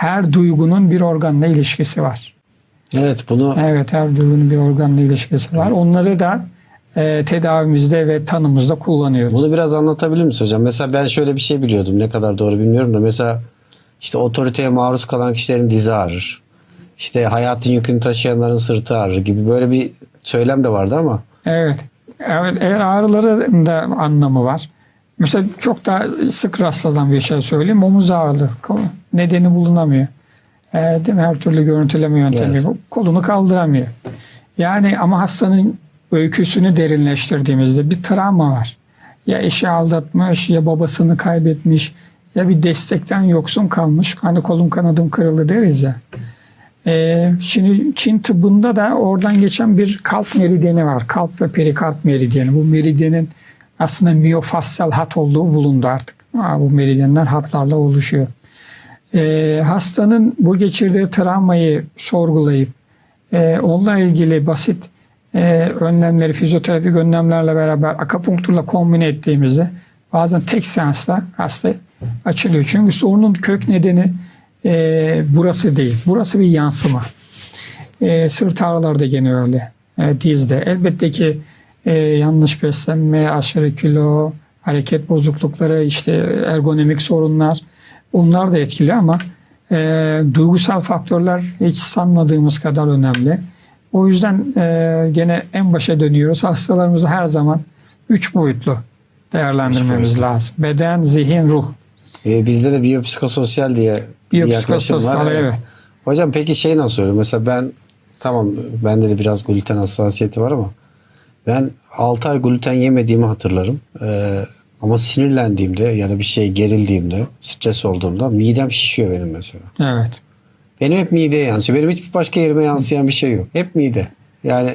her duygunun bir organla ilişkisi var. Evet bunu Evet her duygunun bir organla ilişkisi var. Onları da e, tedavimizde ve tanımızda kullanıyoruz. Bunu biraz anlatabilir misin hocam? Mesela ben şöyle bir şey biliyordum. Ne kadar doğru bilmiyorum da mesela işte otoriteye maruz kalan kişilerin dizi ağrır. İşte hayatın yükünü taşıyanların sırtı ağrır gibi böyle bir söylem de vardı ama Evet. Evet, evet ağrıların da anlamı var. Mesela çok da sık rastlanan bir şey söyleyeyim. Omuz ağrılı. Nedeni bulunamıyor. Ee, değil mi? Her türlü görüntüleme yöntemi. Evet. Kolunu kaldıramıyor. Yani ama hastanın öyküsünü derinleştirdiğimizde bir travma var. Ya eşi aldatmış, ya babasını kaybetmiş, ya bir destekten yoksun kalmış. Hani kolum kanadım kırıldı deriz ya. Ee, şimdi Çin tıbbında da oradan geçen bir kalp meridyeni var. Kalp ve perikard meridyeni. Bu meridyenin aslında miyofasyal hat olduğu bulundu artık. Bu meridyenler hatlarla oluşuyor. Ee, hastanın bu geçirdiği travmayı sorgulayıp e, onunla ilgili basit e, önlemleri, fizyoterapik önlemlerle beraber akupunkturla kombine ettiğimizde bazen tek seansla hasta açılıyor. Çünkü sorunun kök nedeni e, burası değil. Burası bir yansıma. E, sırt ağrıları da gene öyle. Dizde. Elbette ki e, yanlış beslenme, aşırı kilo, hareket bozuklukları, işte ergonomik sorunlar bunlar da etkili ama e, duygusal faktörler hiç sanmadığımız kadar önemli. O yüzden e, gene en başa dönüyoruz. Hastalarımızı her zaman üç boyutlu değerlendirmemiz boyutlu. lazım. Beden, zihin, ruh. e, bizde de biyopsikososyal diye bir yaklaşım Biyopsikososyal, var. evet. Hocam peki şey nasıl oluyor? Mesela ben tamam bende de biraz gluten hassasiyeti var ama ben 6 ay gluten yemediğimi hatırlarım. Ee, ama sinirlendiğimde ya da bir şey gerildiğimde, stres olduğumda midem şişiyor benim mesela. Evet. Benim hep mideye yansıyor. Benim hiçbir başka yerime yansıyan bir şey yok. Hep mide. Yani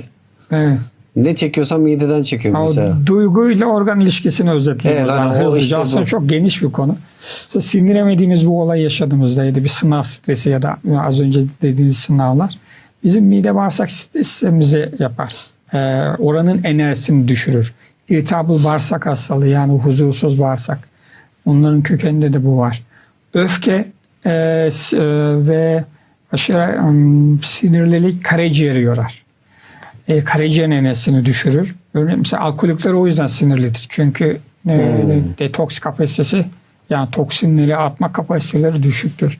Evet. ne çekiyorsam mideden çekiyorum Ha, mesela. O duyguyla organ ilişkisini özetleyelim. Evet, o o hızlıca. işte Aslında bu. çok geniş bir konu. Mesela sindiremediğimiz bu olay yaşadığımızda ya da bir sınav stresi ya da az önce dediğiniz sınavlar bizim mide bağırsak sistemimizi yapar. Ee, oranın enerjisini düşürür. Irritable bağırsak hastalığı yani huzursuz bağırsak. Onların kökeninde de bu var. Öfke e, e, ve aşırı em, sinirlilik karaciğeri yorar e, karaciğer enerjisini düşürür. Öyle mesela alkolikler o yüzden sinirlidir. Çünkü e, detoks kapasitesi yani toksinleri atma kapasiteleri düşüktür.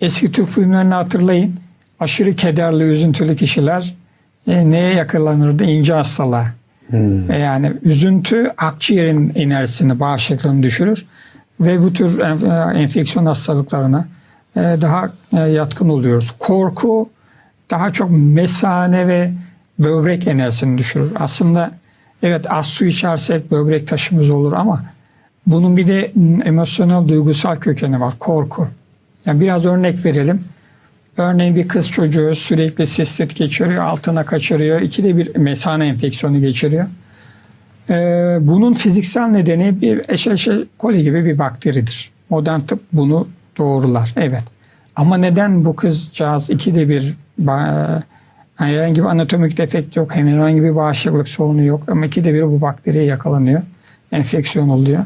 Eski Türk filmlerini hatırlayın. Aşırı kederli, üzüntülü kişiler e, neye yakalanırdı? İnce hastalığa. E, yani üzüntü akciğerin enerjisini, bağışıklığını düşürür ve bu tür en- e, enfeksiyon hastalıklarına e, daha e, yatkın oluyoruz. Korku daha çok mesane ve böbrek enerjisini düşürür. Aslında evet az su içersek böbrek taşımız olur ama bunun bir de emosyonel duygusal kökeni var. Korku. Yani biraz örnek verelim. Örneğin bir kız çocuğu sürekli sistit geçiriyor, altına kaçırıyor. İkide bir mesane enfeksiyonu geçiriyor. Ee, bunun fiziksel nedeni bir Escherichia coli gibi bir bakteridir. Modern tıp bunu doğrular. Evet. Ama neden bu kızcağız ikide bir yani herhangi bir anatomik defekt yok, hem herhangi bir bağışıklık sorunu yok ama ikide bir bu bakteriye yakalanıyor, enfeksiyon oluyor.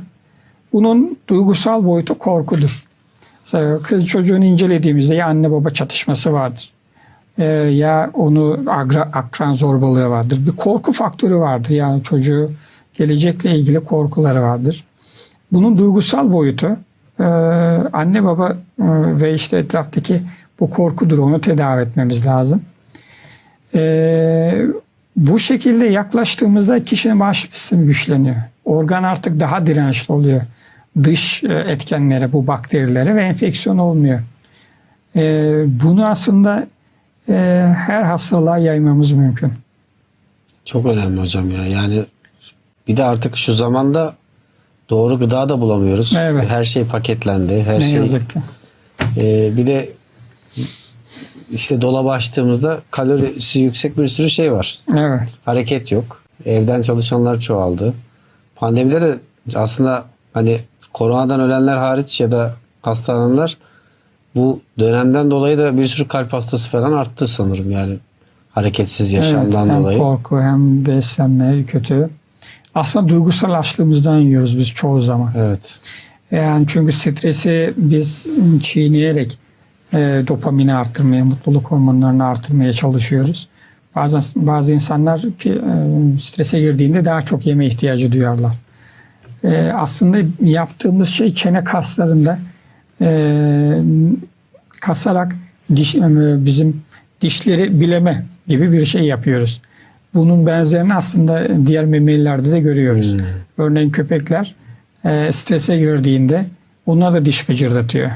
Bunun duygusal boyutu korkudur. Mesela kız çocuğunu incelediğimizde ya anne baba çatışması vardır. Ee, ya onu agra, akran zorbalığı vardır. Bir korku faktörü vardır. Yani çocuğu gelecekle ilgili korkuları vardır. Bunun duygusal boyutu e, anne baba e, ve işte etraftaki bu korkudur. Onu tedavi etmemiz lazım. Bu şekilde yaklaştığımızda kişinin bağışıklık sistemi güçleniyor. Organ artık daha dirençli oluyor. Dış e, etkenlere, bu bakterilere ve enfeksiyon olmuyor. E, bunu aslında e, her hastalığa yaymamız mümkün. Çok önemli hocam ya. Yani bir de artık şu zamanda doğru gıda da bulamıyoruz. Evet. Her şey paketlendi. Her Ne şey yazık ki. Ee, bir de işte dolaba açtığımızda kalorisi yüksek bir sürü şey var. Evet. Hareket yok. Evden çalışanlar çoğaldı. Pandemide de aslında hani koronadan ölenler hariç ya da hastalananlar bu dönemden dolayı da bir sürü kalp hastası falan arttı sanırım yani hareketsiz yaşamdan evet, hem dolayı. korku hem beslenme kötü. Aslında duygusal açlığımızdan yiyoruz biz çoğu zaman. Evet. Yani çünkü stresi biz çiğneyerek e, dopamini artırmaya, mutluluk hormonlarını artırmaya çalışıyoruz. Bazen bazı insanlar ki e, strese girdiğinde daha çok yeme ihtiyacı duyarlar. E, aslında yaptığımız şey çene kaslarında e, kasarak diş, e, bizim dişleri bileme gibi bir şey yapıyoruz. Bunun benzerini aslında diğer memelilerde de görüyoruz. Örneğin köpekler e, strese girdiğinde onlar da diş gıcırdatıyor.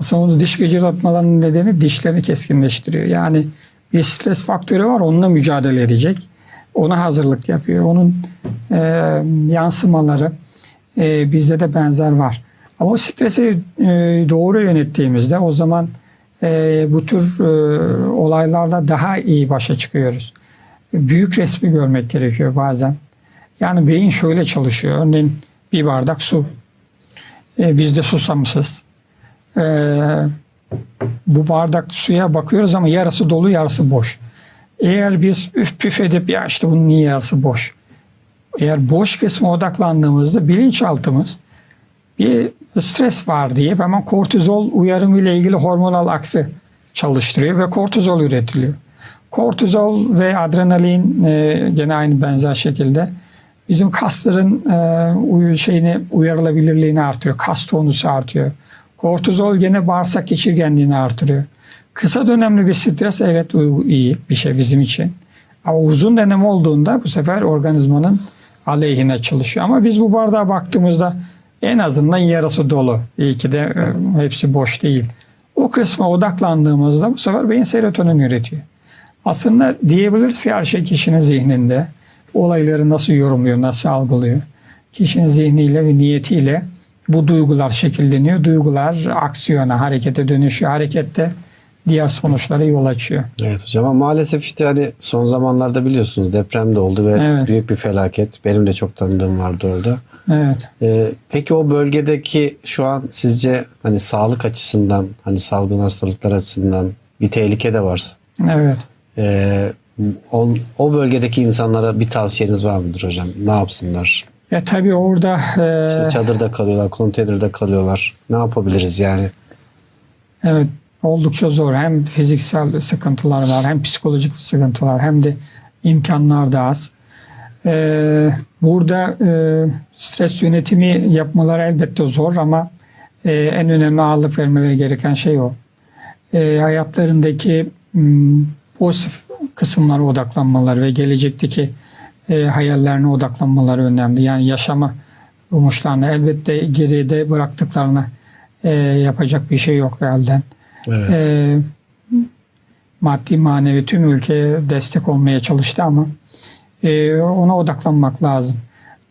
Aslında onu diş gıcırdatmalarının nedeni dişlerini keskinleştiriyor. Yani bir stres faktörü var onunla mücadele edecek. Ona hazırlık yapıyor. Onun e, yansımaları e, bizde de benzer var. Ama o stresi e, doğru yönettiğimizde o zaman e, bu tür e, olaylarla daha iyi başa çıkıyoruz. Büyük resmi görmek gerekiyor bazen. Yani beyin şöyle çalışıyor. Örneğin bir bardak su. E, biz de susamışız. E, bu bardak suya bakıyoruz ama yarısı dolu yarısı boş. Eğer biz üf püf edip ya işte bunun niye yarısı boş. Eğer boş kısma odaklandığımızda bilinçaltımız bir stres var diye hemen kortizol uyarımı ile ilgili hormonal aksı çalıştırıyor ve kortizol üretiliyor. Kortizol ve adrenalin e, gene aynı benzer şekilde bizim kasların e, uyu şeyini uyarılabilirliğini artırıyor. Kas tonusu artıyor. Kortizol gene bağırsak geçirgenliğini artırıyor. Kısa dönemli bir stres evet iyi bir şey bizim için. Ama uzun dönem olduğunda bu sefer organizmanın aleyhine çalışıyor. Ama biz bu bardağa baktığımızda en azından yarısı dolu. İyi ki de e, hepsi boş değil. O kısma odaklandığımızda bu sefer beyin serotonin üretiyor. Aslında diyebiliriz ki her şey kişinin zihninde. Olayları nasıl yorumluyor, nasıl algılıyor. Kişinin zihniyle ve niyetiyle bu duygular şekilleniyor. Duygular aksiyona, harekete dönüşüyor. Harekette diğer sonuçlara yol açıyor. Evet hocam ama maalesef işte hani son zamanlarda biliyorsunuz deprem de oldu ve Evet. büyük bir felaket. Benim de çok tanıdığım vardı orada. Evet. Ee, peki o bölgedeki şu an sizce hani sağlık açısından hani salgın hastalıklar açısından bir tehlike de varsa Evet. ee, on, o bölgedeki insanlara bir tavsiyeniz var mıdır hocam? Ne yapsınlar? Ya tabii orada e, İşte çadırda kalıyorlar, konteynerde kalıyorlar. Ne yapabiliriz yani? Evet oldukça zor. Hem fiziksel sıkıntılar var hem psikolojik sıkıntılar hem de imkanlar da az. Ee, burada e, stres yönetimi yapmaları elbette zor ama e, en önemli ağırlık vermeleri gereken şey o. E, hayatlarındaki m, pozitif kısımlara odaklanmaları ve gelecekteki e, hayallerine odaklanmaları önemli. Yani yaşama umuşlarına elbette geride bıraktıklarına e, yapacak bir şey yok elden. Evet. E, maddi manevi tüm ülkeye destek olmaya çalıştı ama e, ona odaklanmak lazım.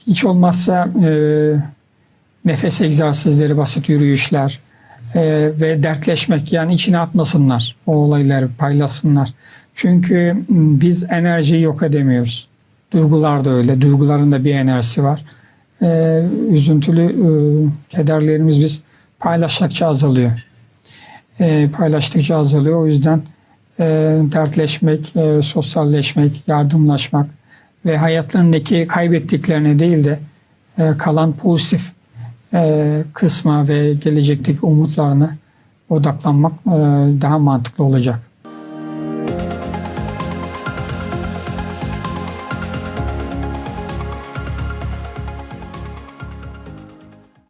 Hiç olmazsa e, nefes egzersizleri, basit yürüyüşler e, ve dertleşmek yani içine atmasınlar o olayları paylaşsınlar. Çünkü biz enerjiyi yok edemiyoruz. Duygular da öyle. Duyguların da bir enerjisi var. E, üzüntülü e, kederlerimiz biz paylaştıkça azalıyor e, paylaştıkça azalıyor. O yüzden e, dertleşmek, e, sosyalleşmek, yardımlaşmak ve hayatlarındaki kaybettiklerine değil de e, kalan pozitif e, kısma ve gelecekteki umutlarına odaklanmak e, daha mantıklı olacak.